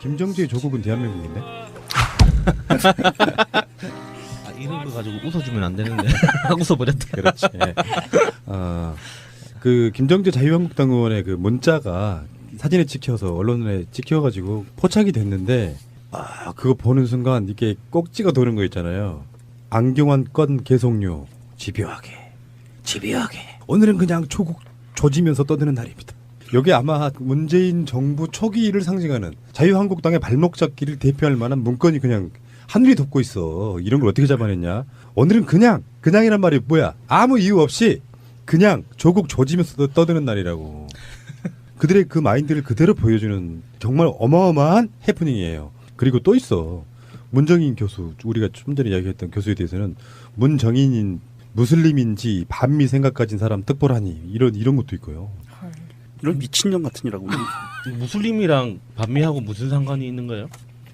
김정주의 조국은 대한민국인데. 아, 이런 거 가지고 웃어주면 안 되는데 웃어버렸다. 그렇지. 아, 그 김정재 자유한국당 의원의 그 문자가 사진에 찍혀서 언론에 찍혀가지고 포착이 됐는데 아 그거 보는 순간 이게 꼭지가 도는 거 있잖아요. 안경환 건 개송료 집요하게 집요하게 오늘은 그냥 조국 조지면서 떠드는 날입니다. 여기 아마 문재인 정부 초기를 상징하는 자유한국당의 발목 잡기를 대표할 만한 문건이 그냥 하늘이 덮고 있어. 이런 걸 어떻게 잡아냈냐? 오늘은 그냥 그냥이란 말이 뭐야? 아무 이유 없이 그냥 조국 조지면서 떠드는 날이라고. 그들의 그 마인드를 그대로 보여주는 정말 어마어마한 해프닝이에요. 그리고 또 있어. 문정인 교수, 우리가 좀 전에 이야기했던 교수에 대해서는 문정인인 무슬림인지 반미 생각 가진 사람 특보라니 이런 이런 것도 있고요. 이런 미친년 같으니라고. 무슬림이랑 반미하고 무슨 상관이 있는 거예요?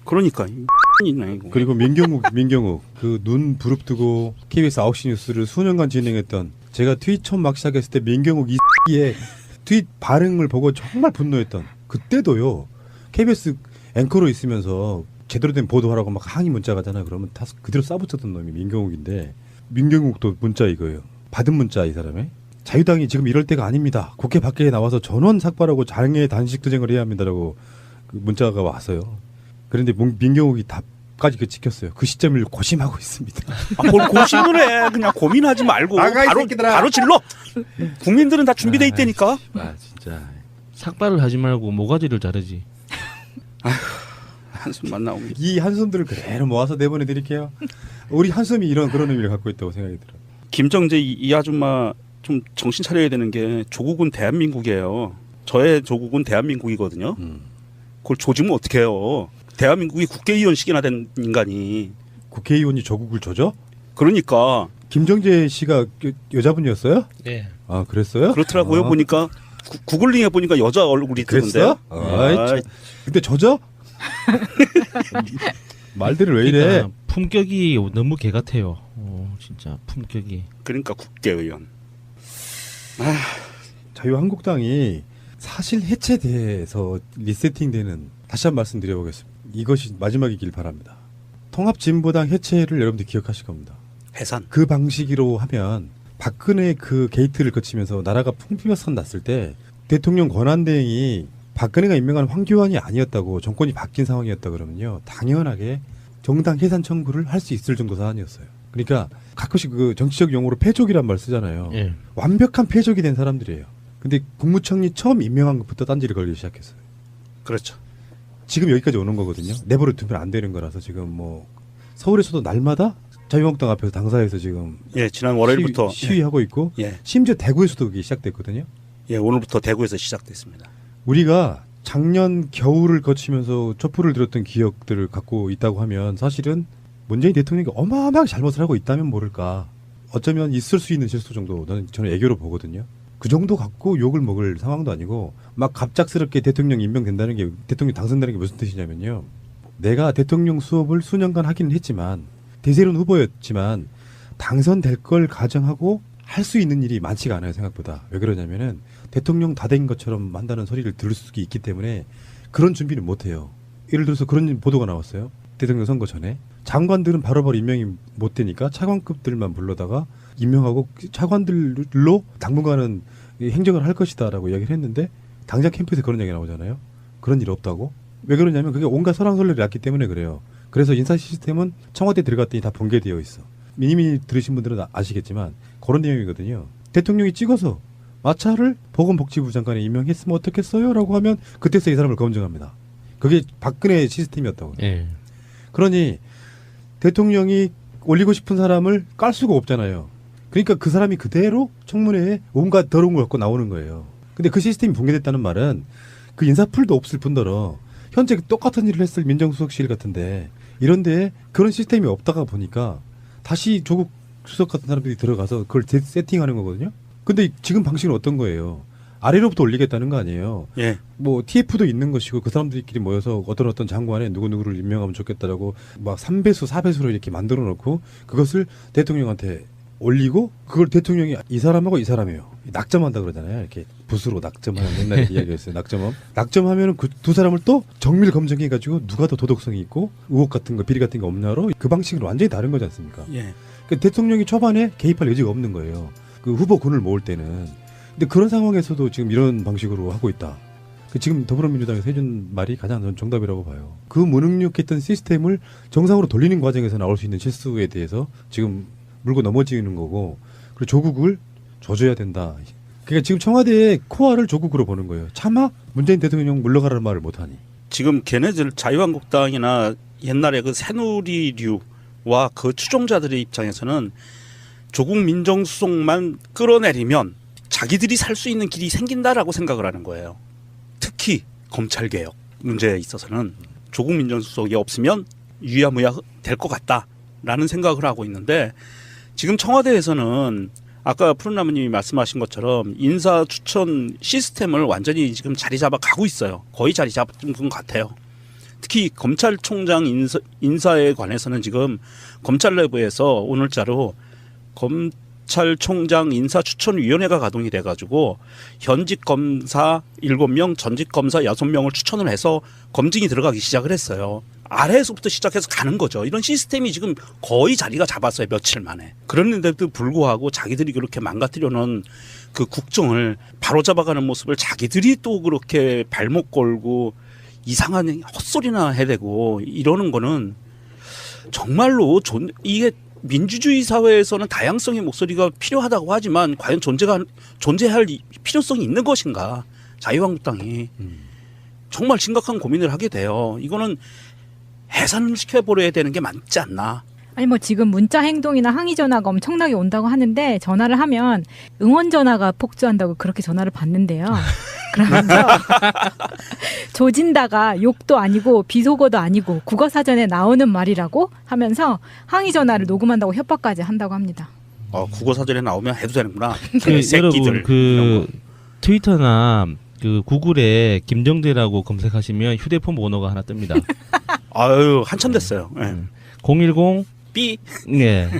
그러니까 이거. 그리고 민경욱, 민경욱 그 눈 부릅뜨고 KBS 9시 뉴스를 수년간 진행했던 제가 트윗 처음 막 시작했을 때 민경욱 이의 트윗 반응을 보고 정말 분노했던 그때도요 KBS 앵커로 있으면서 제대로 된 보도하라고 막 항의 문자 가잖아요. 그러면 다 그대로 싸붙였던 놈이 민경욱인데 민경욱도 문자 이거예요. 받은 문자 이 사람의 자유당이 지금 이럴 때가 아닙니다. 국회 밖에 나와서 전원 삭발하고 장애 단식 투쟁을 해야 합니다라고 그 문자가 왔어요. 그런데 문- 민경욱이 답까지 그 지켰어요. 그 시점을 고심하고 있습니다. 아, 뭘 고심을 해. 그냥 고민하지 말고 나가, 이 바로. 바로 질러. 국민들은 다 준비돼 있다니까. 아 진짜. 삭발을 하지 말고 모가지를 자르지. 한숨만 나오고. 이 한숨들을 그대로 모아서 내보내 드릴게요. 우리 한숨이 이런 그런 의미를 갖고 있다고 생각이 들어요. 김정재 이, 이 아줌마 좀 정신 차려야 되는 게 조국은 대한민국이에요. 저의 조국은 대한민국이거든요. 음. 그걸 조지면 어떡해요. 대한민국이 국회의원식이나 된 인간이. 국회의원이 조국을 조져? 그러니까 김정재 씨가 여, 여자분이었어요? 네. 아 그랬어요? 그렇더라고요. 아, 보니까 구, 구글링 해 보니까 여자 얼굴이 뜨는데요. 그랬어? 아이, 참. 근데 조져? 말들을 왜 이래? 그러니까 품격이 너무 개 같아요. 어, 진짜 품격이. 그러니까 국회의원. 자유한국당이 사실 해체돼서 리세팅되는 다시 한번 말씀 드려보겠습니다. 이것이 마지막이길 바랍니다. 통합진보당 해체를 여러분들 기억하실 겁니다. 해산. 그 방식으로 하면 박근혜 그 게이트를 거치면서 나라가 풍비면서 났을 때 대통령 권한대행이 박근혜가 임명한 황교안이 아니었다고 정권이 바뀐 상황이었다 그러면요 당연하게 정당 해산 청구를 할 수 있을 정도 사안이었어요. 그러니까 가끔씩 그 정치적 용어로 패족이란 말 쓰잖아요. 예. 완벽한 패적이 된 사람들이에요. 근데 국무총리 처음 임명한 것부터 딴지를 걸기 시작했어요. 그렇죠. 지금 여기까지 오는 거거든요. 내버려 두면 안 되는 거라서 지금 뭐 서울에서도 날마다 자유한국당 앞에서 당사에서 지금 예, 지난 월요일부터 시위, 하고 있고 예, 심지어 대구에서도 그게 시작됐거든요. 예, 오늘부터 대구에서 시작됐습니다. 우리가 작년 겨울을 거치면서 촛불을 들었던 기억들을 갖고 있다고 하면 사실은 문재인 대통령이 어마어마하게 잘못을 하고 있다면 모를까. 어쩌면 있을 수 있는 실수 정도 저는, 저는 애교로 보거든요. 그 정도 갖고 욕을 먹을 상황도 아니고 막 갑작스럽게 대통령 임명된다는 게 대통령 당선되는 게 무슨 뜻이냐면요. 내가 대통령 수업을 수년간 하기는 했지만 대세론 후보였지만 당선될 걸 가정하고 할 수 있는 일이 많지가 않아요 생각보다 왜 그러냐면은 대통령 다 된 것처럼 한다는 소리를 들을 수 있기 때문에 그런 준비는 못 해요 예를 들어서 그런 보도가 나왔어요 대통령 선거 전에 장관들은 바로바로 임명이 못 되니까 차관급들만 불러다가 임명하고 그 차관들로 당분간은 이 행정을 할 것이다라고 이야기를 했는데 당장 캠프에서 그런 얘기 나오잖아요 그런 일 없다고 왜 그러냐면 그게 온갖 설왕설래를 났기 때문에 그래요 그래서 인사 시스템은 청와대 들어갔더니 다 붕괴되어 있어 미니미 들으신 분들은 아- 아시겠지만 그런 내용이거든요. 대통령이 찍어서 마차를 보건복지부 장관에 임명했으면 어떻겠어요? 라고 하면 그때서 이 사람을 검증합니다. 그게 박근혜 시스템이었다고. 예. 그러니 대통령이 올리고 싶은 사람을 깔 수가 없잖아요. 그러니까 그 사람이 그대로 청문회에 온갖 더러운 걸 갖고 나오는 거예요. 근데 그 시스템이 붕괴됐다는 말은 그 인사풀도 없을 뿐더러 현재 똑같은 일을 했을 민정수석실 같은데 이런데 그런 시스템이 없다가 보니까 다시 조국 수석 같은 사람들이 들어가서 그걸 재- 세팅하는 거거든요. 근데 지금 방식은 어떤 거예요? 아래로부터 올리겠다는 거 아니에요. 예, 뭐 TF도 있는 것이고 그 사람들끼리 모여서 어떤 어떤 장관에 누구 누구를 임명하면 좋겠다라고 막 3배수 4배수로 이렇게 만들어 놓고 그것을 대통령한테 올리고 그걸 대통령이 이 사람하고 이 사람이에요. 낙점한다 그러잖아요. 이렇게 붓으로 낙점하는 옛날에 이야기했어요. 낙점함. 낙점하면은 그 두 사람을 또 정밀 검증해 가지고 누가 더 도덕성이 있고 의혹 같은 거 비리 같은 게 없나로 그 방식으로 완전히 다른 거지 않습니까? 예. 그 대통령이 초반에 개입할 여지가 없는 거예요. 그 후보군을 모을 때는. 근데 그런 상황에서도 지금 이런 방식으로 하고 있다. 그 지금 더불어민주당에서 해준 말이 가장 정답이라고 봐요. 그 무능력했던 시스템을 정상으로 돌리는 과정에서 나올 수 있는 실수에 대해서 지금 물고 넘어지는 거고 그리고 조국을 조져야 된다. 그러니까 지금 청와대의 코어를 조국으로 보는 거예요. 차마 문재인 대통령 물러가라는 말을 못하니. 지금 걔네들 자유한국당이나 옛날에 그 새누리류와 그 추종자들의 입장에서는 조국 민정수석만 끌어내리면 자기들이 살 수 있는 길이 생긴다라고 생각을 하는 거예요. 특히 검찰 개혁 문제에 있어서는 조국 민정수석이 없으면 유야무야 될 것 같다라는 생각을 하고 있는데 지금 청와대에서는 아까 푸른나무님이 말씀하신 것처럼 인사 추천 시스템을 완전히 지금 자리 잡아 가고 있어요. 거의 자리 잡은 것 같아요. 특히 검찰총장 인사, 인사에 관해서는 지금 검찰 내부에서 오늘자로 검 찰총장 인사추천위원회가 가동이 돼가지고 현직 검사 7명, 전직 검사 6명을 추천을 해서 검증이 들어가기 시작을 했어요. 아래에서부터 시작해서 가는 거죠. 이런 시스템이 지금 거의 자리가 잡았어요. 며칠 만에. 그랬는데도 불구하고 자기들이 그렇게 망가뜨려놓은 그 국정을 바로잡아가는 모습을 자기들이 또 그렇게 발목 걸고 이상한 헛소리나 해대고 이러는 거는 정말로 존, 이게 민주주의 사회에서는 다양성의 목소리가 필요하다고 하지만 과연 존재가 존재할 이- 필요성이 있는 것인가? 자유한국당이 정말 심각한 고민을 하게 돼요. 이거는 해산을 시켜버려야 되는 게 맞지 않나? 아니 뭐 지금 문자 행동이나 항의 전화가 엄청나게 온다고 하는데 전화를 하면 응원 전화가 폭주한다고 그렇게 전화를 받는데요. 그러면서 조진다가 욕도 아니고 비속어도 아니고 국어 사전에 나오는 말이라고 하면서 항의 전화를 녹음한다고 협박까지 한다고 합니다. 어, 국어 사전에 나오면 해도 되는구나. 그 여러분 그 거. 트위터나 그 구글에 김정대라고 검색하시면 휴대폰 번호가 하나 뜹니다. 아유 한참 됐어요. 예. 음. 010 삐 네.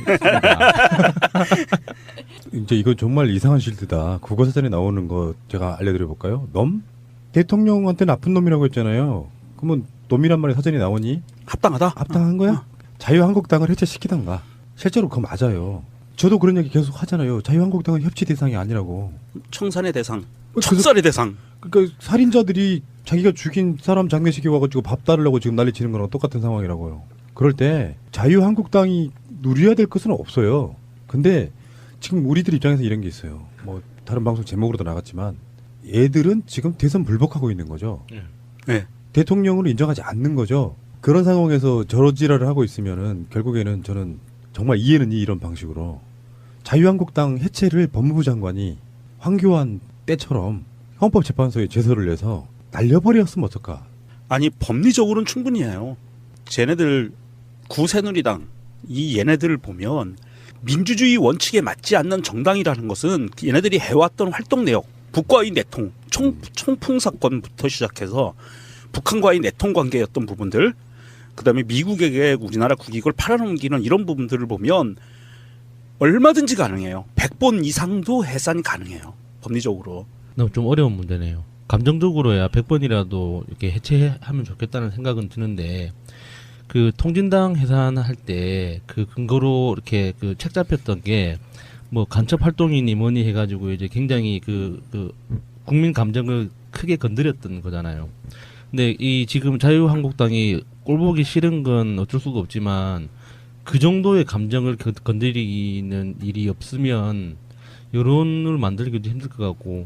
이제 이건 정말 이상한 실드다. 국어사전에 나오는 거 제가 알려드려 볼까요? 놈? 대통령한테 나쁜 놈이라고 했잖아요. 그러면 놈이란 말이 사전에 나오니 합당하다. 합당한 거야? 자유한국당을 해체시키던가. 실제로 그거 맞아요. 저도 그런 얘기 계속 하잖아요. 자유한국당은 협치 대상이 아니라고. 청산의 대상, 척살의 대상. 그러니까 살인자들이 자기가 죽인 사람 장례식에 와가지고 밥 따르려고 지금 난리 치는 거랑 똑같은 상황이라고요. 그럴 때 자유한국당이 누려야 될 것은 없어요. 근데 지금 우리들 입장에서 이런 게 있어요. 뭐 다른 방송 제목으로도 나갔지만 얘들은 지금 대선 불복하고 있는 거죠. 네. 대통령을 인정하지 않는 거죠. 그런 상황에서 저러지랄을 하고 있으면은 결국에는 저는 정말 이해는 이 이런 방식으로 자유한국당 해체를 법무부 장관이 황교안 때처럼 헌법재판소에 제소를 내서 날려버렸으면 어떨까? 아니 법리적으로는 충분히 해요. 쟤네들 구새누리당 이 얘네들을 보면 민주주의 원칙에 맞지 않는 정당이라는 것은 얘네들이 해왔던 활동 내역, 북과의 내통, 총, 총풍 사건부터 시작해서 북한과의 내통 관계였던 부분들, 그다음에 미국에게 우리나라 국익을 팔아넘기는 이런 부분들을 보면 얼마든지 가능해요. 100번 이상도 해산이 가능해요. 법리적으로. 너무 좀 어려운 문제네요. 감정적으로야 100번이라도 이렇게 해체하면 좋겠다는 생각은 드는데 그 통진당 해산할 때 그 근거로 이렇게 그 책 잡혔던 게 뭐 간첩 활동이니 뭐니 해가지고 이제 굉장히 그, 그 국민 감정을 크게 건드렸던 거잖아요. 근데 이 지금 자유한국당이 꼴보기 싫은 건 어쩔 수가 없지만 그 정도의 감정을 건- 건드리는 일이 없으면 여론을 만들기도 힘들 것 같고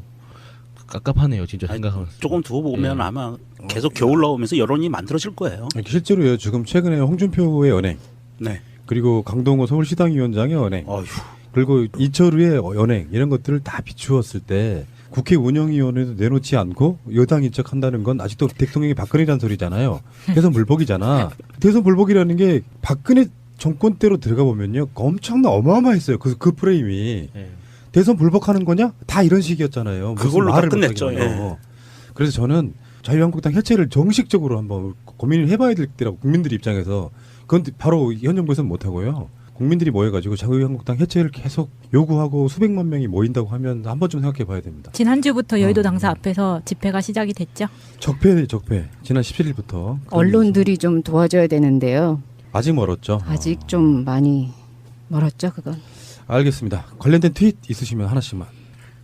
깝깝하네요 진짜 아니, 생각하면 조금 두고 보면 예. 아마 계속 겨울 나오면서 여론이 만들어질 거예요. 실제로요. 지금 최근에 홍준표의 연행 네. 그리고 강동호 서울시당위원장의 연행 어휴. 그리고 이철우의 연행 이런 것들을 다 비추었을 때 국회 운영위원회도 내놓지 않고 여당인 척 한다는 건 아직도 대통령이 박근혜란 소리잖아요. 대선 불복이잖아. 대선 불복이라는 게 박근혜 정권 때로 들어가 보면요. 엄청나 어마어마했어요. 그, 그 프레임이. 예. 대선 불복하는 거냐? 다 이런 식이었잖아요. 그걸로 다 끝냈죠. 하려고. 그래서 저는 자유한국당 해체를 정식적으로 한번 고민을 해봐야 될 때라고 국민들 입장에서 그건 바로 현 정부에서는 못 하고요. 국민들이 모여가지고 자유한국당 해체를 계속 요구하고 수백만 명이 모인다고 하면 한 번쯤 생각해봐야 됩니다. 지난 주부터 여의도 어. 당사 앞에서 집회가 시작이 됐죠. 적폐 적폐 지난 17일부터 언론들이 좀 도와줘야 되는데요. 아직 멀었죠. 아직 어. 좀 많이 멀었죠, 그건. 알겠습니다. 관련된 트윗 있으시면 하나씩만.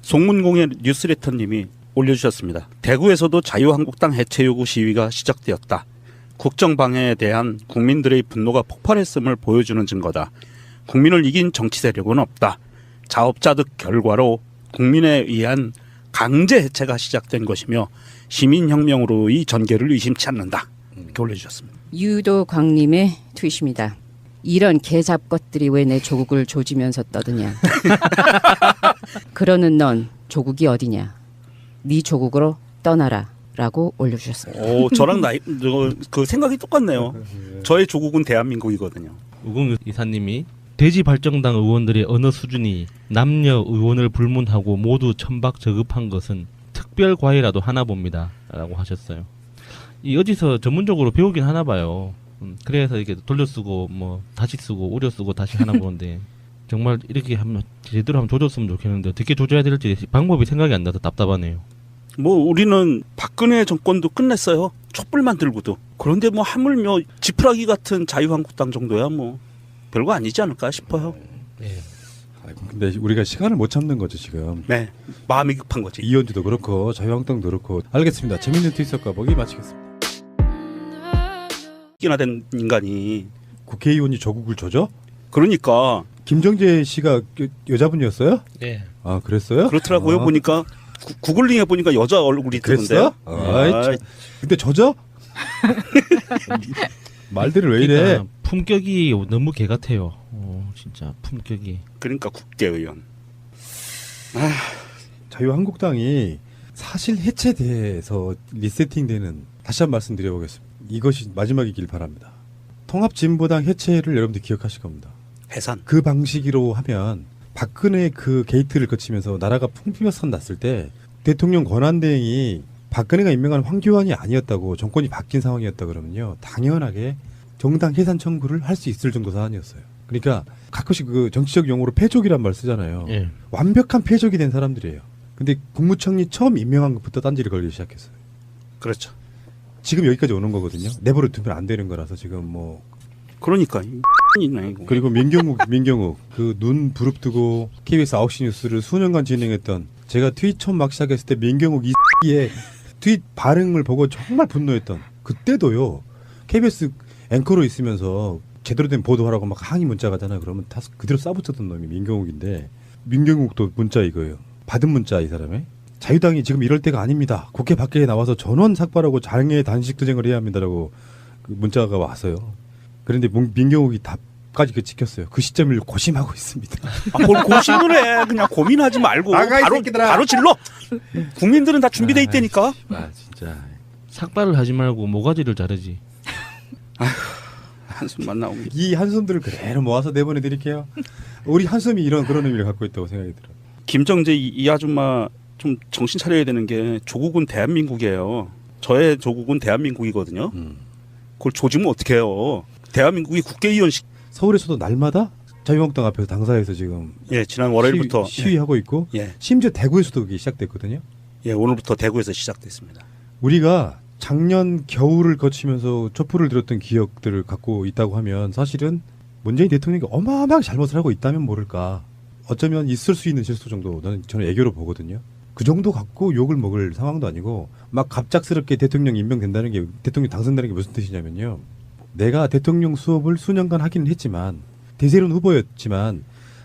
송문공의 뉴스레터님이 올려주셨습니다. 대구에서도 자유한국당 해체 요구 시위가 시작되었다. 국정 방해에 대한 국민들의 분노가 폭발했음을 보여주는 증거다. 국민을 이긴 정치 세력은 없다. 자업자 득 결과로 국민에 의한 강제 해체가 시작된 것이며 시민혁명으로의 전개를 의심치 않는다. 이렇게 올려주셨습니다. 유도광님의 트윗입니다. 이런 개잡것들이 왜 내 조국을 조지면서 떠드냐. 그러는 넌 조국이 어디냐. 네 조국으로 떠나라. 라고 올려주셨습니다. 오, 저랑 나이 저, 그 생각이 똑같네요. 저의 조국은 대한민국이거든요. 우공 이사님이 대지 발정당 의원들의 언어 수준이 남녀 의원을 불문하고 모두 천박 저급한 것은 특별 과외라도 하나 봅니다 라고 하셨어요. 이 어디서 전문적으로 배우긴 하나 봐요. 음, 그래서 이렇게 돌려 쓰고 뭐 다시 쓰고 오려 쓰고 다시 하나 보는데 정말 이렇게 하면 제대로 하면 조졌으면 좋겠는데 어떻게 조져야 될지 방법이 생각이 안 나서 답답하네요. 뭐 우리는 박근혜 정권도 끝냈어요. 촛불만 들고도. 그런데 뭐 하물며 지푸라기 같은 자유한국당 정도야 뭐 별거 아니지 않을까 싶어요. 아이고, 근데 우리가 시간을 못 참는 거죠 지금. 네, 마음이 급한 거지. 이현주도 그렇고 자유한국당도 그렇고. 알겠습니다. 재밌는 트윗 과 보기 마치겠습니다. 끼나 된 인간이 국회의원이 조국을 조져? 그러니까 김정재 씨가 여, 여자분이었어요? 네. 아 그랬어요? 그렇더라고요. 아, 보니까 구, 구글링해 보니까 여자 얼굴이 뜨던데요. 그랬어? 아이, 참. 근데 조져? 말들을 왜 이래? 그러니까 품격이 너무 개 같아요. 어, 진짜 품격이. 그러니까 국회의원. 자유한국당이 사실 해체돼서 리세팅되는 다시 한 번 말씀드려보겠습니다. 이것이 마지막이길 바랍니다. 통합진보당 해체를 여러분들 기억하실 겁니다. 해산. 그 방식으로 하면 박근혜 그 게이트를 거치면서 나라가 풍비박산 났을 때 대통령 권한대행이 박근혜가 임명한 황교안이 아니었다고 정권이 바뀐 상황이었다 그러면요 당연하게 정당 해산 청구를 할 수 있을 정도 사안이었어요. 그러니까 가끔씩 그 정치적 용어로 패족이란 말 쓰잖아요. 예. 완벽한 패적이 된 사람들이에요. 근데 국무총리 처음 임명한 것부터 딴지를 걸기 시작했어요. 그렇죠. 지금 여기까지 오는 거거든요. 내버려 두면 안 되는 거라서 지금 뭐. 그러니까 이거. 그리고 민경욱 민경욱. 그 눈 부릅뜨고 KBS 9시 뉴스를 수년간 진행했던 제가 트윗 처음 막 시작했을 때 민경욱 이의 트윗 반응을 보고 정말 분노했던 그때도요. KBS 앵커로 있으면서 제대로 된 보도하라고 막 항의 문자 가 잖아요. 그러면 다 그대로 싸붙였던 놈이 민경욱인데 민경욱도 문자 이거예요. 받은 문자 이 사람의 자유당이 지금 이럴 때가 아닙니다 국회 밖에 나와서 전원 삭발하고 장애 단식 투쟁을 해야 합니다라고 그 문자가 왔어요 그런데 문- 민경욱이 답까지 그 지켰어요. 그 시점을 고심하고 있습니다. 아, 뭘 고심을 해. 그냥 고민하지 말고 바로 새끼들아. 바로 질러. 국민들은 다 준비돼 아, 있다니까. 아 진짜. 삭발을 하지 말고 모가지를 자르지. 한숨만 나옵니다. 이 한숨들을 그대로 모아서 내보내 드릴게요. 우리 한숨이 이런 그런 의미를 갖고 있다고 생각이 들어요. 김정재 이, 이 아줌마 좀 정신 차려야 되는 게 조국은 대한민국이에요. 저의 조국은 대한민국이거든요. 음. 그걸 조지면 어떡해요. 대한민국이 국회의원식 서울에서도 날마다 자유한국당 앞에서 당사에서 지금 예, 지난 월요일부터 시위, 하고 있고 예, 예, 심지어 대구에서도 그게 시작됐거든요. 예, 오늘부터 대구에서 시작됐습니다. 우리가 작년 겨울을 거치면서 촛불을 들었던 기억들을 갖고 있다고 하면 사실은 문재인 대통령이 어마어마하게 잘못을 하고 있다면 모를까. 어쩌면 있을 수 있는 실수 정도 저는 애교로 보거든요. 그 정도 갖고 욕을 먹을 상황도 아니고 막 갑작스럽게 대통령 임명된다는 게 대통령 당선되는 게 무슨 뜻이냐면요. 내가 대통령 수업을 수년간 하기는 했지만 대세론 후보였지만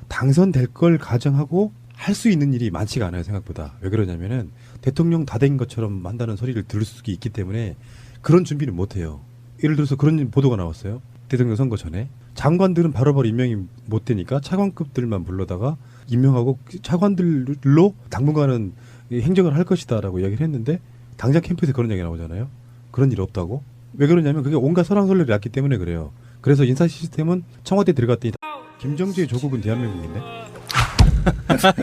당선될 걸 가정하고 할 수 있는 일이 많지가 않아요 생각보다. 왜 그러냐면은 대통령 다 된 것처럼 한다는 소리를 들을 수 있기 때문에 그런 준비는 못 해요. 예를 들어서 그런 보도가 나왔어요. 대통령 선거 전에. 장관들은 바로바로 임명이 못 되니까 차관급들만 불러다가 임명하고 차관들로 당분간은 이 행정을 할 것이다라고 이야기를 했는데 당장 캠프에서 그런 얘기 나오잖아요. 그런 일 없다고? 왜 그러냐면 그게 온갖 설왕설래를 났기 때문에 그래요. 그래서 인사 시스템은 청와대 들어갔더니 김정재의 조국은 대한민국인데?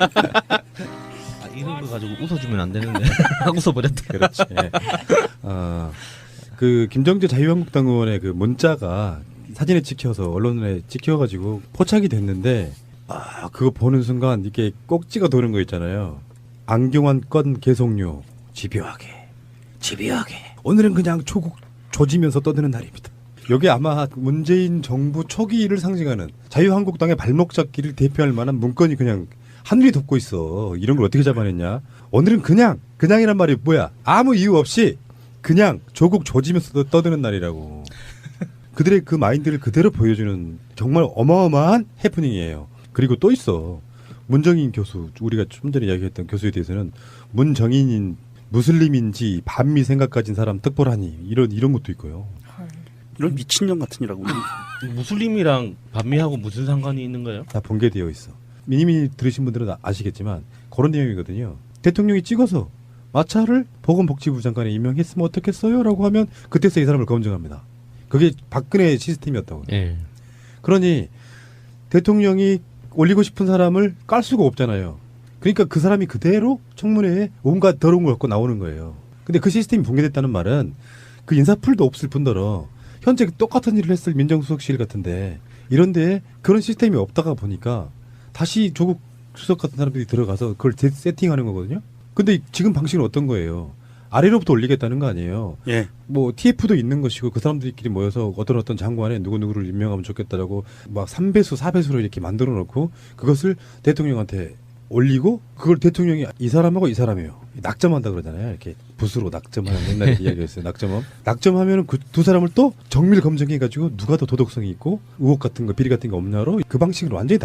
아, 이런 거 가지고 웃어주면 안 되는데. 웃어버렸다. 그렇지. 아, 그 김정재 자유한국당 의원의 그 문자가 사진에 찍혀서 언론에 찍혀가지고 포착이 됐는데 아 그거 보는 순간 이게 꼭지가 도는 거 있잖아요. 안경환 건 개송료 집요하게 집요하게 오늘은 그냥 조국 조지면서 떠드는 날입니다. 여기 아마 문재인 정부 초기를 상징하는 자유한국당의 발목 잡기를 대표할 만한 문건이 그냥 하늘이 덮고 있어. 이런 걸 어떻게 잡아냈냐? 오늘은 그냥 그냥이란 말이 뭐야? 아무 이유 없이 그냥 조국 조지면서 떠- 떠드는 날이라고. 그들의 그 마인드를 그대로 보여주는 정말 어마어마한 해프닝이에요. 그리고 또 있어. 문정인 교수, 우리가 좀 전에 이야기했던 교수에 대해서는 문정인인 무슬림인지 반미 생각 가진 사람 특보라니 이런 이런 것도 있고요. 이런 미친년 같으니라고. 무슬림이랑 반미하고 무슨 상관이 있는 거예요? 다 본게되어 있어. 미니미 들으신 분들은 아- 아시겠지만 그런 내용이거든요. 대통령이 찍어서 마차를 보건복지부 장관에 임명했으면 어떻겠어요?라고 하면 그때서 이 사람을 검증합니다. 그게 박근혜 시스템이었다고. 예. 그러니 대통령이 올리고 싶은 사람을 깔 수가 없잖아요. 그러니까 그 사람이 그대로 청문회에 온갖 더러운 걸 갖고 나오는 거예요. 근데 그 시스템이 붕괴됐다는 말은 그 인사풀도 없을 뿐더러 현재 똑같은 일을 했을 민정수석실 같은데 이런데 그런 시스템이 없다가 보니까 다시 조국 수석 같은 사람들이 들어가서 그걸 재- 세팅하는 거거든요. 근데 지금 방식은 어떤 거예요? 아래로부터 올리겠다는 거 아니에요. 예. 뭐 TF도 있는 것이고 그 사람들끼리 모여서 어떤 어떤 장관에 누구 누구를 임명하면 좋겠다라고 막 3배수 4배수로 이렇게 만들어 놓고 그것을 대통령한테 올리고 그걸 대통령이 이 사람하고 이 사람이에요. 낙점한다 그러잖아요. 이렇게 붓으로 낙점하는 옛날에 이야기했어요. 낙점함. 낙점하면은 그 두 사람을 또 정밀 검증해 가지고 누가 더 도덕성이 있고 의혹 같은 거 비리 같은 거 없냐로 그 방식으로 완전히 다른